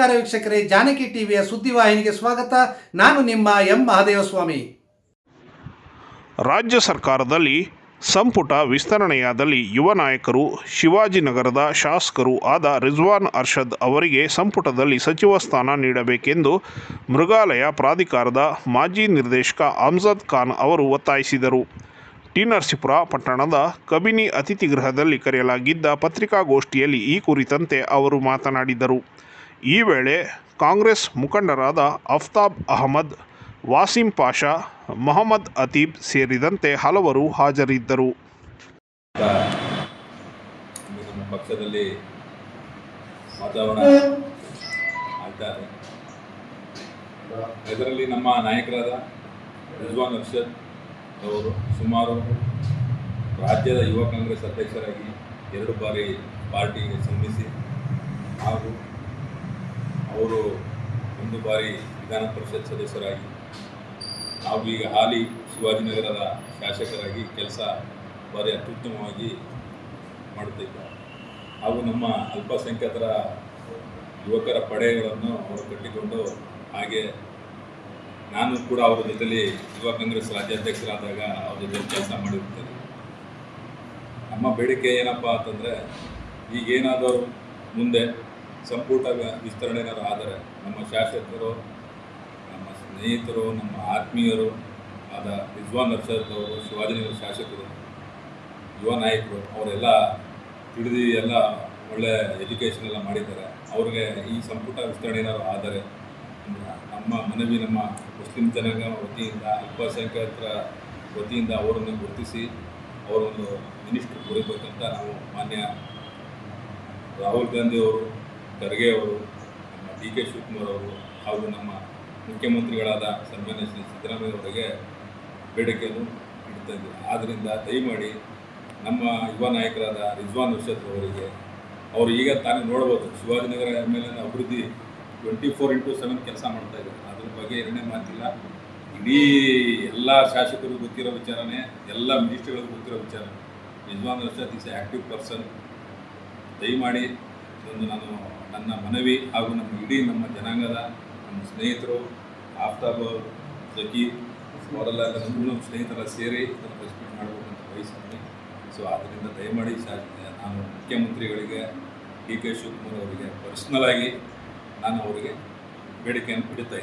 ನಮಸ್ಕಾರ ವೀಕ್ಷಕರೇ, ಜಾನಕಿ ಟಿವಿಯ ಸುದ್ದಿವಾಹಿನಿಗೆ ಸ್ವಾಗತ. ನಾನು ನಿಮ್ಮ ಎಂ. ಮಹದೇವಸ್ವಾಮಿ. ರಾಜ್ಯ ಸರ್ಕಾರದಲ್ಲಿ ಸಂಪುಟ ವಿಸ್ತರಣೆಯಾದಲ್ಲಿ ಯುವ ನಾಯಕರು ಶಿವಾಜಿನಗರದ ಶಾಸಕರು ಆದ ರಿಜ್ವಾನ್ ಅರ್ಷದ್ ಅವರಿಗೆ ಸಂಪುಟದಲ್ಲಿ ಸಚಿವ ಸ್ಥಾನ ನೀಡಬೇಕೆಂದು ಮೃಗಾಲಯ ಪ್ರಾಧಿಕಾರದ ಮಾಜಿ ನಿರ್ದೇಶಕ ಅಮ್ಜದ್ ಖಾನ್ ಅವರು ಒತ್ತಾಯಿಸಿದರು. ಟಿ. ನರಸೀಪುರ ಪಟ್ಟಣದ ಕಬಿನಿ ಅತಿಥಿಗೃಹದಲ್ಲಿ ಕರೆಯಲಾಗಿದ್ದ ಪತ್ರಿಕಾಗೋಷ್ಠಿಯಲ್ಲಿ ಈ ಕುರಿತಂತೆ ಅವರು ಮಾತನಾಡಿದರು. ಈ ವೇಳೆ ಕಾಂಗ್ರೆಸ್ ಮುಖಂಡರಾದ ಅಫ್ತಾಬ್ ಅಹಮದ್, ವಾಸಿಂ ಪಾಷಾ, ಮೊಹಮ್ಮದ್ ಅತೀಬ್ ಸೇರಿದಂತೆ ಹಲವರು ಹಾಜರಿದ್ದರು. ಪಕ್ಷದಲ್ಲಿ ವಾತಾವರಣ ಆಗ್ತಾರೆ ಇದರಲ್ಲಿ ನಮ್ಮ ನಾಯಕರಾದ ರಿಜ್ವಾನ್ ಅರ್ಷದ್ ಅವರು ಸುಮಾರು ರಾಜ್ಯದ ಯುವ ಕಾಂಗ್ರೆಸ್ ಅಧ್ಯಕ್ಷರಾಗಿ ಎರಡು ಬಾರಿ ಪಾರ್ಟಿಗೆ ಸಂಧಿಸಿ ಹಾಗೂ ಅವರು ಒಂದು ಬಾರಿ ವಿಧಾನ ಪರಿಷತ್ ಸದಸ್ಯರಾಗಿ, ಹಾಗೂ ಈಗ ಹಾಲಿ ಶಿವಾಜಿನಗರದ ಶಾಸಕರಾಗಿ ಕೆಲಸ ಭಾರಿ ಅತ್ಯುತ್ತಮವಾಗಿ ಮಾಡುತ್ತಿದ್ದಾರೆ. ಹಾಗೂ ನಮ್ಮ ಅಲ್ಪಸಂಖ್ಯಾತರ ಯುವಕರ ಪಡೆಗಳನ್ನು ಅವರು ಕಟ್ಟಿಕೊಂಡು, ಹಾಗೆ ನಾನು ಕೂಡ ಅವರ ಜೊತೆಯಲ್ಲಿ ಯುವ ಕಾಂಗ್ರೆಸ್ ರಾಜ್ಯಾಧ್ಯಕ್ಷರಾದಾಗ ಅವ್ರ ಜೊತೆ ಕೆಲಸ ಮಾಡಿರುತ್ತೇನೆ. ನಮ್ಮ ಬೇಡಿಕೆ ಏನಪ್ಪ ಅಂತಂದರೆ, ಈಗೇನಾದರೂ ಮುಂದೆ ಸಂಪುಟ ವಿಸ್ತರಣೆ ಏನಾದ್ರು ಆದರೆ ನಮ್ಮ ಶಾಸಕರು, ನಮ್ಮ ಸ್ನೇಹಿತರು, ನಮ್ಮ ಆತ್ಮೀಯರು ಆದ ರಿಜ್ವಾನ್ ಅರ್ಷದ್ ಅವರು ಶಿವಾಜಿನಗರ ಶಾಸಕರು, ಯುವ ನಾಯಕರು, ಅವರೆಲ್ಲ ತಿಳಿದು ಎಲ್ಲ ಒಳ್ಳೆ ಎಜುಕೇಷನ್ ಎಲ್ಲ ಮಾಡಿದ್ದಾರೆ. ಅವ್ರಿಗೆ ಈ ಸಂಪುಟ ವಿಸ್ತರಣೆ ಏನಾದ್ರು ಆದರೆ ನಮ್ಮ ಮನವಿ ನಮ್ಮ ಮುಸ್ಲಿಂ ಜನಾಂಗ ವತಿಯಿಂದ, ಅಲ್ಪಸಂಖ್ಯಾತರ ವತಿಯಿಂದ ಅವರನ್ನು ಗುರುತಿಸಿ ಅವರೊಂದು ಮಿನಿಸ್ಟರ್ ಕೊಡಬೇಕಂತ ನಾವು ಮಾನ್ಯ ರಾಹುಲ್ ಗಾಂಧಿ ಅವರು ಖರ್ಗೆ ಅವರು, ನಮ್ಮ ಡಿ ಕೆ ಶಿವಕುಮಾರ್ ಅವರು ಹಾಗೂ ನಮ್ಮ ಮುಖ್ಯಮಂತ್ರಿಗಳಾದ ಸನ್ಮಾನ್ಯ ಶ್ರೀ ಸಿದ್ದರಾಮಯ್ಯ ಅವರಿಗೆ ಬೇಡಿಕೆಯನ್ನು ಇಡ್ತಾ ಇದ್ದೀವಿ. ಆದ್ದರಿಂದ ದಯಮಾಡಿ ನಮ್ಮ ಯುವ ನಾಯಕರಾದ ರಿಜ್ವಾನ್ ಅರ್ಷದ್ ಅವರಿಗೆ, ಅವರು ಈಗ ತಾನೇ ನೋಡ್ಬೋದು, ಶಿವಾಜಿನಗರ ಎಂ ಎಲ್ ಎನ ಅಭಿವೃದ್ಧಿ ಟ್ವೆಂಟಿ ಫೋರ್ ಇಂಟು ಸೆವೆನ್ ಕೆಲಸ ಮಾಡ್ತಾ ಇದ್ದಾರೆ. ಅದ್ರ ಬಗ್ಗೆ ಎರಡನೇ ಮಾತಿಲ್ಲ. ಇಡೀ ಎಲ್ಲ ಶಾಸಕರು ಗೊತ್ತಿರೋ ವಿಚಾರನೇ, ಎಲ್ಲ ಮಿನಿಸ್ಟ್ರಿಗಳಿಗೂ ಗೊತ್ತಿರೋ ವಿಚಾರ. Rizwan Arshad is active person ದಯಮಾಡಿ ಇದೊಂದು ನಾನು ನನ್ನ ಮನವಿ ಹಾಗೂ ನಮ್ಮ ಇಡೀ ನಮ್ಮ ಜನಾಂಗದ ನಮ್ಮ ಸ್ನೇಹಿತರು, ಆಫ್ತಾಬ್ ಜಕಿ ಅವರೆಲ್ಲ ಎಲ್ಲರೂ ನಮ್ಮ ಸ್ನೇಹಿತರ ಸೇರಿ ಇದನ್ನು ರೆಸ್ಪೆಕ್ಟ್ ಅಂತ ಬಯಸ್ತೀನಿ ಸೊ ಆದ್ದರಿಂದ ದಯಮಾಡಿ ನಾನು ಮುಖ್ಯಮಂತ್ರಿಗಳಿಗೆ, ಡಿ ಕೆ ಶಿವಕುಮಾರ್ ಅವರಿಗೆ ಪರ್ಸ್ನಲ್ ಆಗಿ ನಾನು ಅವರಿಗೆ ಬೇಡಿಕೆಯನ್ನು ಇದ್ದೀನಿ.